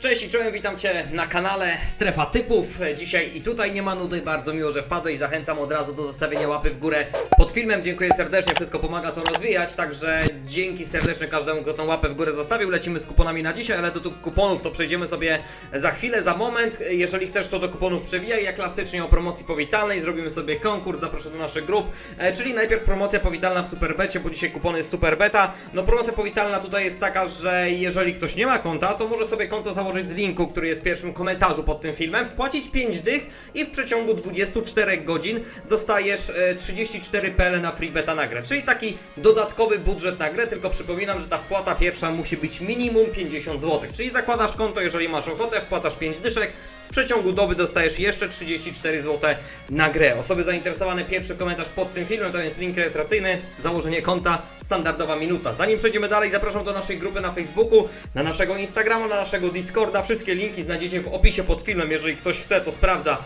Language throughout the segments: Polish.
Cześć i czołem, witam Cię na kanale Strefa Typów. Dzisiaj i tutaj nie ma nudy, bardzo miło, że wpadłeś. Zachęcam od razu do zostawienia łapy w górę pod filmem. Dziękuję serdecznie, wszystko pomaga to rozwijać, także dzięki serdecznie każdemu, kto tą łapę w górę zostawił. Lecimy z kuponami na dzisiaj, ale do tych kuponów to przejdziemy sobie za chwilę, za moment. Jeżeli chcesz, to do kuponów przewijaj. Jak klasycznie o promocji powitalnej zrobimy sobie konkurs, zaproszę do naszych grup, e, czyli najpierw promocja powitalna w Superbecie, bo dzisiaj kupony jest Superbeta. No promocja powitalna tutaj jest taka, że jeżeli ktoś nie ma konta, to może sobie konto założyć z linku, który jest w pierwszym komentarzu pod tym filmem, wpłacić 5 dych i w przeciągu 24 godzin dostajesz e, 34 PL na freebeta na grę, czyli taki dodatkowy budżet na grę, tylko przypominam, że ta wpłata pierwsza musi być minimum 50 zł, czyli zakładasz konto, jeżeli masz ochotę, wpłacasz 5 dyszek, w przeciągu doby dostajesz jeszcze 34 zł na grę. Osoby zainteresowane, pierwszy komentarz pod tym filmem, to jest link rejestracyjny, założenie konta, standardowa minuta. Zanim przejdziemy dalej, zapraszam do naszej grupy na Facebooku, na naszego Instagrama, na naszego Discorda. Wszystkie linki znajdziecie w opisie pod filmem, jeżeli ktoś chce, to sprawdza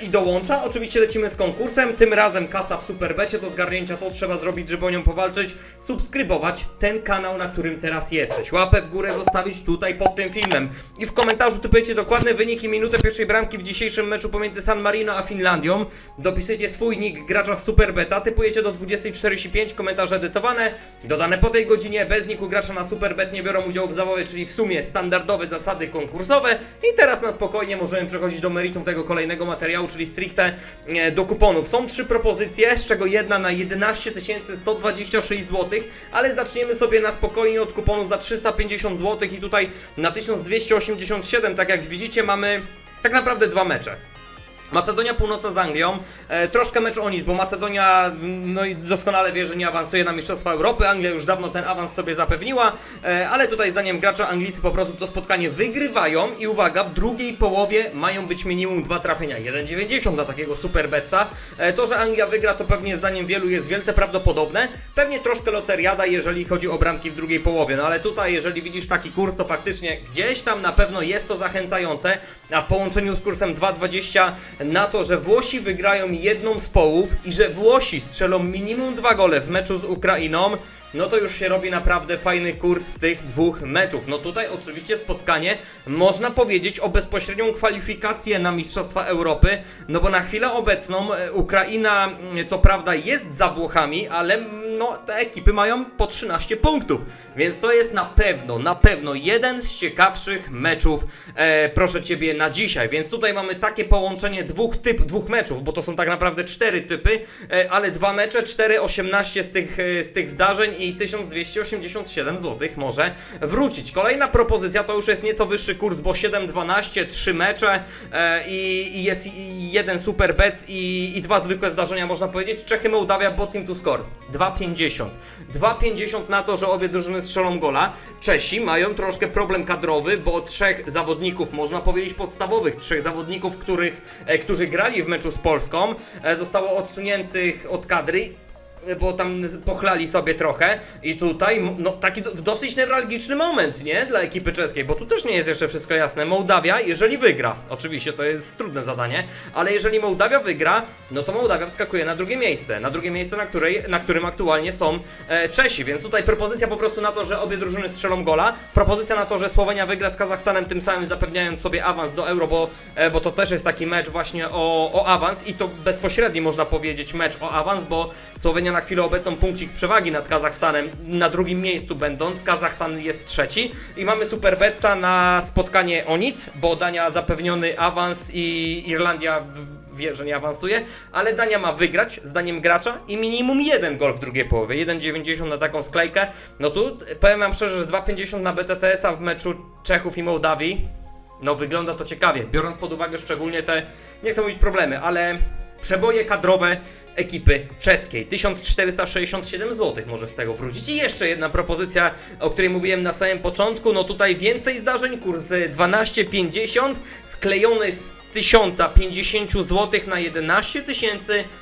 i dołącza. Oczywiście lecimy z konkursem, tym razem kasa w Superbecie. Do zgarnięcia, co trzeba zrobić, żeby o nią powalczyć, subskrybować ten kanał, na którym teraz jesteś. Łapę w górę zostawić tutaj pod tym filmem. I w komentarzu typujecie dokładne wyniki minutę pierwszej bramki w dzisiejszym meczu pomiędzy San Marino a Finlandią. Dopisujecie swój nick gracza z Superbeta, typujecie do 20.45, komentarze edytowane, dodane po tej godzinie, bez niku gracza na Superbet nie biorą udziału w zabawie, czyli w sumie standardowe zasady konkursowe. I teraz na spokojnie możemy przechodzić do meritum tego kolejnego materiału, czyli stricte e, do kuponów. Są trzy propozycje, z czego jedna na 11 126 zł, ale zaczniemy sobie na spokojnie od kuponu za 350 zł i tutaj na 1287, tak jak widzicie mamy tak naprawdę dwa mecze. Macedonia Północna z Anglią, e, troszkę mecz o nic, bo Macedonia no i doskonale wie, że nie awansuje na Mistrzostwa Europy, Anglia już dawno ten awans sobie zapewniła, e, ale tutaj zdaniem gracza Anglicy po prostu to spotkanie wygrywają. I uwaga, w drugiej połowie mają być minimum dwa trafienia, 1,90 dla takiego superbetsa. E, to, że Anglia wygra to pewnie zdaniem wielu jest wielce prawdopodobne, pewnie troszkę loteriada, jeżeli chodzi o bramki w drugiej połowie, no ale tutaj jeżeli widzisz taki kurs, to faktycznie gdzieś tam na pewno jest to zachęcające, a w połączeniu z kursem 2,20 na to, że Włosi wygrają jedną z połów i że Włosi strzelą minimum dwa gole w meczu z Ukrainą, no to już się robi naprawdę fajny kurs z tych dwóch meczów. No tutaj oczywiście spotkanie można powiedzieć o bezpośrednią kwalifikację na Mistrzostwa Europy, no bo na chwilę obecną e, Ukraina mm, co prawda jest za Włochami, ale mm, no te ekipy mają po 13 punktów, więc to jest na pewno, na pewno jeden z ciekawszych meczów, e, proszę Ciebie, na dzisiaj, więc tutaj mamy takie połączenie dwóch typ, dwóch meczów, bo to są tak naprawdę cztery typy, e, ale dwa mecze, 4,18 z tych, e, z tych zdarzeń i 1287 zł może wrócić. Kolejna propozycja to już jest nieco wyższy kurs, bo 7,12, trzy mecze e, i, i jest jeden super bet i, i dwa zwykłe zdarzenia można powiedzieć. Czechy Mołdawia bot team to score 2,50. 2,50 na to, że obie drużyny strzelą gola. Czesi mają troszkę problem kadrowy, bo trzech zawodników, można powiedzieć podstawowych, trzech zawodników, których, e, którzy grali w meczu z Polską, e, zostało odsuniętych od kadry bo tam pochlali sobie trochę i tutaj no, taki do, dosyć newralgiczny moment, nie? Dla ekipy czeskiej, bo tu też nie jest jeszcze wszystko jasne. Mołdawia, jeżeli wygra, oczywiście to jest trudne zadanie, ale jeżeli Mołdawia wygra, no to Mołdawia wskakuje na drugie miejsce, na drugie miejsce, na, której, na którym aktualnie są e, Czesi, więc tutaj propozycja po prostu na to, że obie drużyny strzelą gola, propozycja na to, że Słowenia wygra z Kazachstanem, tym samym zapewniając sobie awans do Euro, bo, e, bo to też jest taki mecz właśnie o, o awans i to bezpośredni można powiedzieć mecz o awans, bo Słowenia na chwilę obecną punkcik przewagi nad Kazachstanem na drugim miejscu będąc, Kazachstan jest trzeci. I mamy Superbetsa na spotkanie o nic, bo Dania zapewniony awans i Irlandia wie, że nie awansuje, ale Dania ma wygrać zdaniem gracza i minimum jeden gol w drugiej połowie, 1,90 na taką sklejkę, no tu powiem wam szczerze, że 2,50 na BTTS-a w meczu Czechów i Mołdawii, no wygląda to ciekawie, biorąc pod uwagę szczególnie te, nie chcę mówić problemy, ale przeboje kadrowe ekipy czeskiej. 1467 zł może z tego wrócić. I jeszcze jedna propozycja, o której mówiłem na samym początku. No tutaj więcej zdarzeń, kurs 12,50 sklejony z 1050 zł na 11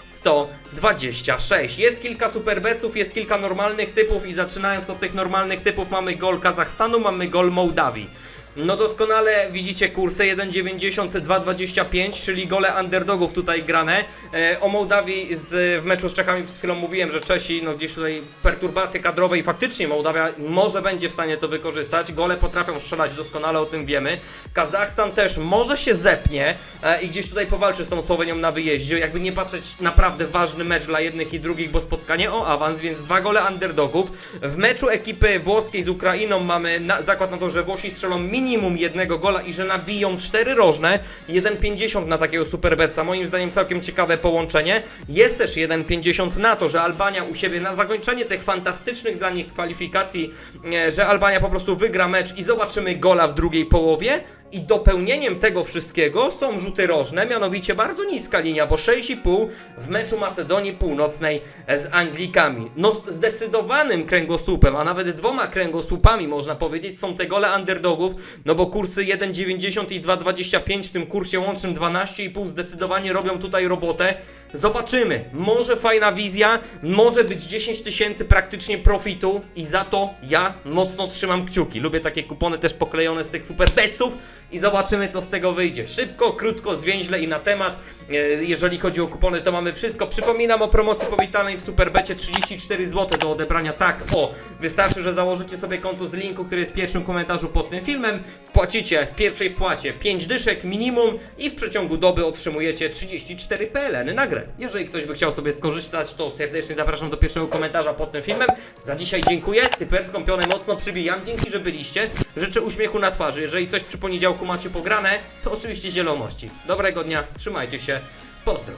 126. Jest kilka superbeców, jest kilka normalnych typów i zaczynając od tych normalnych typów mamy gol Kazachstanu, mamy gol Mołdawii. No doskonale widzicie kursy 1,92,25, czyli gole underdogów tutaj grane. E, o Mołdawii z, w meczu z Czechami przed chwilą mówiłem, że Czesi, no gdzieś tutaj perturbacje kadrowe i faktycznie Mołdawia może będzie w stanie to wykorzystać. Gole potrafią strzelać, doskonale o tym wiemy. Kazachstan też może się zepnie e, i gdzieś tutaj powalczy z tą Słowenią na wyjeździe. Jakby nie patrzeć, naprawdę ważny mecz dla jednych i drugich, bo spotkanie o awans, więc dwa gole underdogów. W meczu ekipy włoskiej z Ukrainą mamy na, zakład na to, że Włosi strzelą minimum jednego gola i że nabiją cztery rożne. 1,50 na takiego superbetsa. Moim zdaniem całkiem ciekawe połączenie. Jest też 1,50 na to, że Albania u siebie na zakończenie tych fantastycznych dla nich kwalifikacji, e, że Albania po prostu wygra mecz i zobaczymy gola w drugiej połowie. I dopełnieniem tego wszystkiego są rzuty rożne, mianowicie bardzo niska linia, bo 6,5 w meczu Macedonii Północnej z Anglikami. No zdecydowanym kręgosłupem, a nawet dwoma kręgosłupami można powiedzieć są te gole underdogów, no bo kursy 1,90 i 2,25 w tym kursie łącznym 12,5 zdecydowanie robią tutaj robotę. Zobaczymy, może fajna wizja, może być 10 tysięcy praktycznie profitu i za to ja mocno trzymam kciuki. Lubię takie kupony też poklejone z tych super beców i zobaczymy co z tego wyjdzie. Szybko, krótko, zwięźle i na temat. E, Jeżeli chodzi o kupony, to mamy wszystko. Przypominam o promocji powitanej w Superbecie 34 zł do odebrania. Tak, o, wystarczy, że założycie sobie konto z linku, który jest w pierwszym komentarzu pod tym filmem. Wpłacicie w pierwszej wpłacie 5 dyszek minimum i w przeciągu doby otrzymujecie 34 PLN na grę. Jeżeli ktoś by chciał sobie skorzystać, to serdecznie zapraszam do pierwszego komentarza pod tym filmem. Za dzisiaj dziękuję. Typer skąpiony mocno przybijam. Dzięki, że byliście. Życzę uśmiechu na twarzy. Jeżeli coś przy poniedziałku macie pograne, to oczywiście zieloności. Dobrego dnia, trzymajcie się. Pozdro.